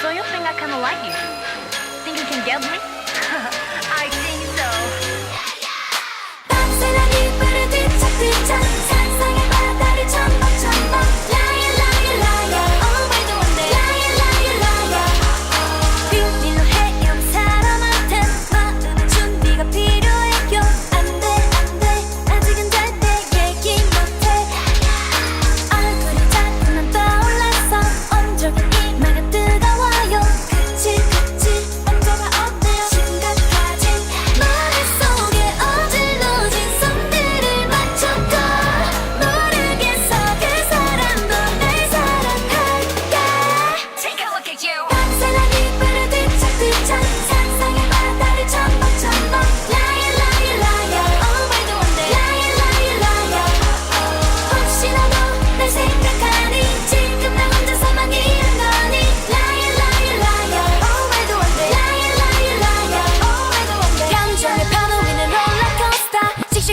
So you think I kinda like you? Think you can get me?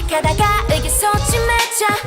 가다가 의기소침해져.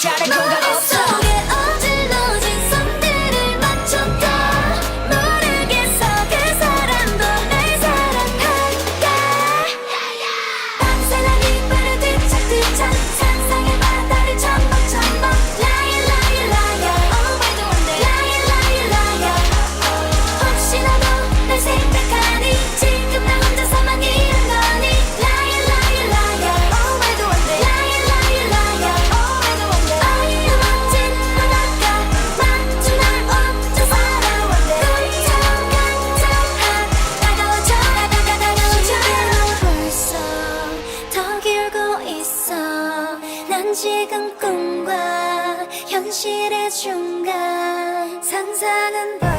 try to go. 지금 꿈과 현실의 중간 상상은